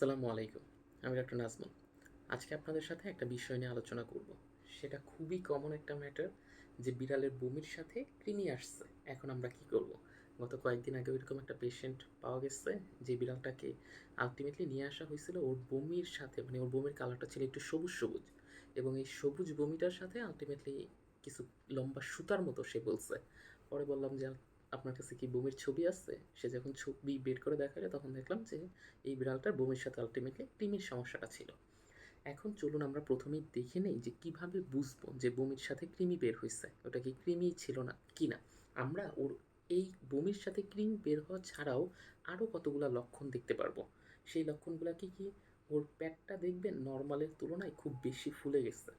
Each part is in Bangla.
আসসালামু আলাইকুম, আমি ডক্টর নাজমুল। আজকে আপনাদের সাথে একটা বিষয় নিয়ে আলোচনা করব। সেটা খুবই কমন একটা ম্যাটার যে বিড়ালের বমির সাথে কৃমি আসছে। এখন আমরা কি করব? গত কয়েকদিন আগে ওইরকম একটা পেশেন্ট পাওয়া গেছে যে বিড়ালটাকে আলটিমেটলি নিয়ে আসা হয়েছিল ওর বমির সাথে মানে ওর বমির কালারটা ছিল একটু সবুজ সবুজ। এবং এই সবুজ বমিটার সাথে আলটিমেটলি কিছু লম্বা সুতার মতো সে বলছে। পরে বললাম যে আপনার কাছে কি বমির ছবি আছে? সে যখন ছবি বের করে দেখালে, তখন দেখলাম যে এই বিড়ালটার বমির সাথে আলটিমেটলি কৃমির সমস্যাটা ছিল। এখন চলুন আমরা প্রথমেই দেখে নেই যে কীভাবে বুঝব যে বমির সাথে কৃমি বের হয়েছে। ওটা কি কৃমি ছিল না কি না আমরা ওর এই বমির সাথে কৃমি বের হওয়া ছাড়াও আরও কতগুলো লক্ষণ দেখতে পারব। সেই লক্ষণগুলো কি কি? ওর পেটটা দেখবেন নর্মালের তুলনায় খুব বেশি ফুলে গেছে।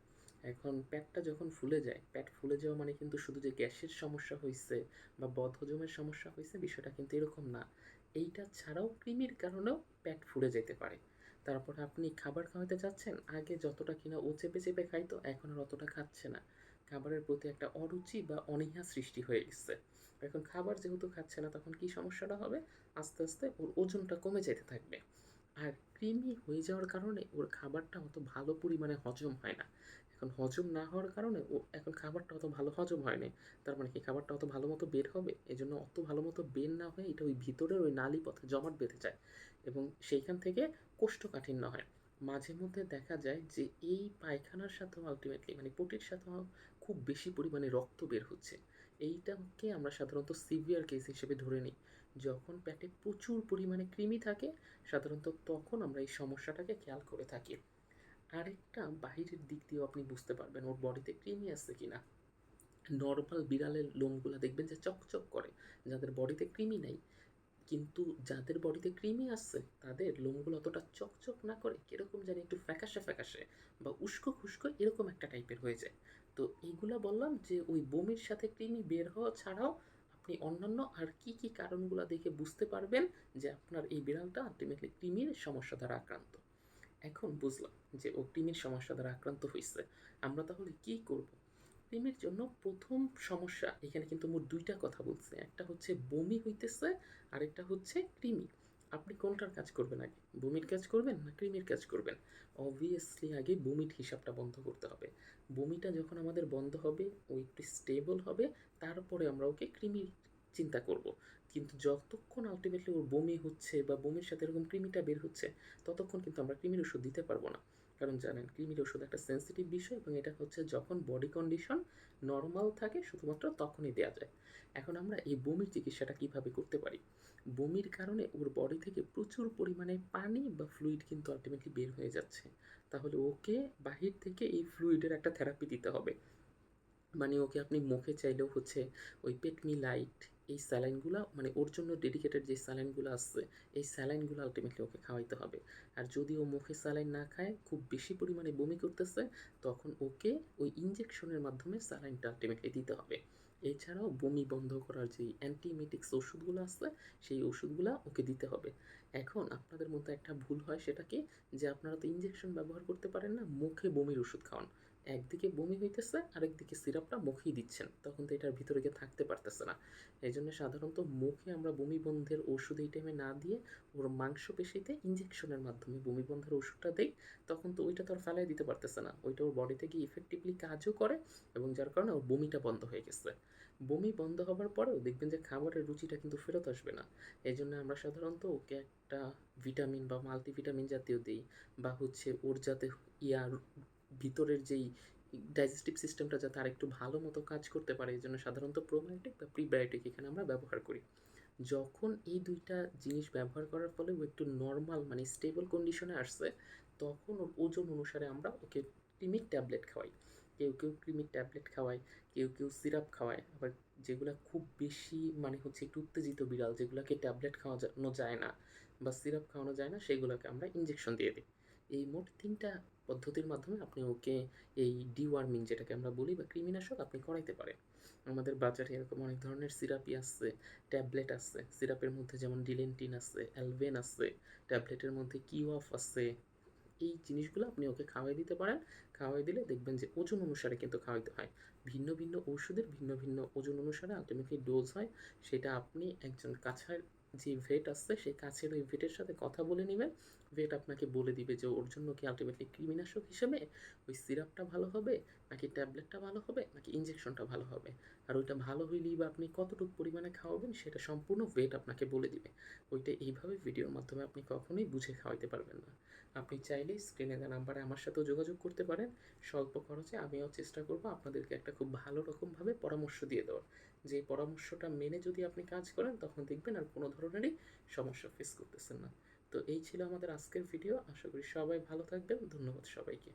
এখন পেটটা যখন ফুলে যায়, পেট ফুলে যাওয়া মানে কিন্তু শুধু যে গ্যাসের সমস্যা হয়েছে বা বদহজমের সমস্যা হয়েছে বিষয়টা কিন্তু এরকম না। এইটা ছাড়াও কৃমির কারণেও পেট ফুলে যেতে পারে। তারপর আপনি খাবার খাওয়াতে চাচ্ছেন, আগে যতটা কিনা ও চেপে চেপে খাইতো, এখন আর অতটা খাচ্ছে না। খাবারের প্রতি একটা অরুচি বা অনীহা সৃষ্টি হয়ে গেছে। এখন খাবার যেহেতু খাচ্ছে না, তখন কি সমস্যাটা হবে? আস্তে আস্তে ওর ওজনটা কমে যেতে থাকবে। আর কৃমি হয়ে যাওয়ার কারণে ওর খাবারটা অত ভালো পরিমাণে হজম হয় না। এখন হজম না হওয়ার কারণে ও এখন খাবারটা অত ভালো হজম হয়নি তার মানে কি খাবারটা অত ভালো মতো বের হবে? এই জন্য অত ভালো মতো বের না হয়ে এটা ওই ভিতরের ওই নালী পথে জমাট বেঁধে যায় এবং সেইখান থেকে কোষ্ঠকাঠিন্য হয়। মাঝে মধ্যে দেখা যায় যে এই পায়খানার সাথেও আলটিমেটলি মানে পটির সাথেও খুব বেশি পরিমাণে রক্ত বের হচ্ছে। এইটাকে আমরা সাধারণত সিভিয়ার কেস হিসেবে ধরে নিই। যখন পেটে প্রচুর পরিমাণে কৃমি থাকে, সাধারণত তখন আমরা এই সমস্যাটাকে খেয়াল করে থাকি। আরেকটা বাহিরের দিক দিয়েও আপনি বুঝতে পারবেন ওর বডিতে কৃমি আছে কি না নর্মাল বিড়ালের লোমগুলো দেখবেন যে চকচক করে, যাদের বডিতে কৃমি নেই। কিন্তু যাদের বডিতে কৃমি আসছে তাদের লোমগুলো অতটা চকচক না করে কীরকম জানি একটু ফ্যাকাশে ফ্যাকাশে বা উস্কো খুস্কো এরকম একটা টাইপের হয়ে যায়। তো এইগুলা বললাম যে ওই বমির সাথে কৃমি বের হওয়া ছাড়াও আপনি অন্যান্য আর কি কি কারণগুলো দেখে বুঝতে পারবেন যে আপনার এই বিড়ালটা আলটিমেটলি কৃমির সমস্যা দ্বারা আক্রান্ত। এখন বুঝলাম যে ও কৃমির সমস্যা দ্বারা আক্রান্ত হয়েছে আমরা তাহলে কি করব? কৃমির জন্য প্রথম সমস্যা, এখানে কিন্তু মোট দুইটা কথা বলছে। একটা হচ্ছে বমি হইতেছে, আরেকটা হচ্ছে কৃমি। আপনি কোনটার কাজ করবেন আগে? বমির কাজ করবেন না কৃমির কাজ করবেন? অবভিয়াসলি আগে বমির হিসাবটা বন্ধ করতে হবে। বমিটা যখন আমাদের বন্ধ হবে, ও একটু স্টেবল হবে, তারপরে আমরা ওকে কৃমির চিন্তা করব। কিন্তু যতক্ষণ আলটিমেটলি ওর বমি হচ্ছে বা বমির সাথে এরকম কৃমিটা বের হচ্ছে, ততক্ষণ কিন্তু আমরা কৃমির ওষুধ দিতে পারব না। কারণ জানেন, কৃমির ওষুধ একটা সেন্সিটিভ বিষয় এবং এটা হচ্ছে যখন বডি কন্ডিশন নর্মাল থাকে, শুধুমাত্র তখনই দেওয়া যায়। এখন আমরা এই বমির চিকিৎসাটা কীভাবে করতে পারি? বমির কারণে ওর বডি থেকে প্রচুর পরিমাণে পানি বা ফ্লুইড কিন্তু আলটিমেটলি বের হয়ে যাচ্ছে। তাহলে ওকে বাহির থেকে এই ফ্লুইডের একটা থেরাপি দিতে হবে। মানে ওকে আপনি মুখে চাইলেও হচ্ছে ওই পেটমি লাইট এই স্যালাইনগুলো মানে ওর জন্য ডেডিকেটেড যে স্যালাইনগুলো আসছে এই স্যালাইনগুলো আলটিমেটলি ওকে খাওয়াইতে হবে। আর যদি ও মুখে স্যালাইন না খায়, খুব বেশি পরিমাণে বমি করতেছে, তখন ওকে ওই ইঞ্জেকশনের মাধ্যমে স্যালাইনটা আলটিমেটলি দিতে হবে। এছাড়াও বমি বন্ধ করার যে অ্যান্টিমেটিক্স ওষুধগুলো আছে, সেই ওষুধগুলো ওকে দিতে হবে। এখন আপনাদের মধ্যে একটা ভুল হয় সেটা কি? যে আপনারা তো ইঞ্জেকশন ব্যবহার করতে পারেন না, মুখে বমির ওষুধ খাওয়ান। একদিকে বমি হইতেছে, আরেকদিকে সিরাপটা মুখেই দিচ্ছেন। তখন তো এটার ভিতরে গিয়ে থাকতে পারতেছে না। এই জন্য সাধারণত মুখে আমরা বমি বন্ধের ওষুধ এই টাইমে না দিয়ে ওর মাংসপেশিতে ইঞ্জেকশনের মাধ্যমে বমি বন্ধের ওষুধটা দেই, তখন তো ওইটা তো আর ফেলাই দিতে পারতেছে না। ওইটা ওর বডিতে গিয়ে ইফেক্টিভলি কাজও করে এবং যার কারণে ওর বমিটা বন্ধ হয়ে গেছে। বমি বন্ধ হবার পরেও দেখবেন যে খাবারের রুচিটা কিন্তু ফেরত আসবে না। এই জন্য আমরা সাধারণত ওকে একটা ভিটামিন বা মাল্টিভিটামিন জাতীয় দিই বা হচ্ছে ওর যাতে ইয়ার ভিতরের যেই ডাইজেস্টিভ সিস্টেমটা যাতে আর একটু ভালো মতো কাজ করতে পারে এই জন্য সাধারণত প্রোবায়োটিক বা প্রিবায়োটিক এখানে আমরা ব্যবহার করি। যখন এই দুইটা জিনিস ব্যবহার করার ফলে ও একটু নর্মাল মানে স্টেবল কন্ডিশনে আসছে, তখন ওর ওজন অনুসারে আমরা ওকে ক্রিমিক ট্যাবলেট খাওয়াই। কেউ কেউ ক্রিমিক ট্যাবলেট খাওয়ায়, কেউ কেউ সিরাপ খাওয়ায়, আবার যেগুলো খুব বেশি মানে হচ্ছে একটু উত্তেজিত বিড়াল যেগুলোকে ট্যাবলেট খাওয়ানো যায় না বা সিরাপ খাওয়ানো যায় না, সেগুলোকে আমরা ইঞ্জেকশন দিয়ে দিই। এই মোট তিনটা পদ্ধতির মাধ্যমে আপনি ওকে এই ডিওয়ার্মিং যেটাকে আমরা বলি বা কৃমিনাশক আপনি করাইতে পারেন। আমাদের বাজারে এরকম অনেক ধরনের সিরাপই আছে ট্যাবলেট আছে সিরাপের মধ্যে যেমন ডিলেন্টিন আছে অ্যালভেন আছে ট্যাবলেটের মধ্যে কিওয়াফ আছে, এই জিনিসগুলো আপনি ওকে খাওয়াই দিতে পারেন। খাওয়াই দিলে দেখবেন যে ওজন অনুসারে কিন্তু খাওয়াইতে হয়। ভিন্ন ভিন্ন ওষুধের ভিন্ন ভিন্ন ওজন অনুসারে আলটিমেটলি ডোজ হয়। সেটা আপনি একজন কাছার যে ভেট আসছে সেই কাছের ওই ভেটের সাথে কথা বলে নেবেন। ভেট আপনাকে বলে দিবে যে ওর জন্য কি আলটিমেটলি কৃমিনাশক হিসেবে ওই সিরাপটা ভালো হবে, নাকি ট্যাবলেটটা ভালো হবে, নাকি ইঞ্জেকশনটা ভালো হবে? আর ওইটা ভালো হইলেই বা আপনি কতটুকু পরিমাণে খাওয়াবেন সেটা সম্পূর্ণ ভেট আপনাকে বলে দিবে। ওইটা এইভাবে ভিডিওর মাধ্যমে আপনি কখনোই বুঝে খাওয়াইতে পারবেন না। আপনি চাইলেই স্ক্রিনে দেওয়া নাম্বারে আমার সাথেও যোগাযোগ করতে পারেন। স্বল্প খরচে আমিও চেষ্টা করব আপনাদেরকে একটা খুব ভালো রকমভাবে পরামর্শ দিয়ে দেওয়ার। যে পরামর্শটা মেনে যদি আপনি কাজ করেন, তখন দেখবেন আর কোনো ধরনেরই সমস্যা ফেস করতেছেন না। তো এই ছিল আমাদের আজকের ভিডিও আশা করি সবাই ভালো থাকবেন। ধন্যবাদ সবাইকে।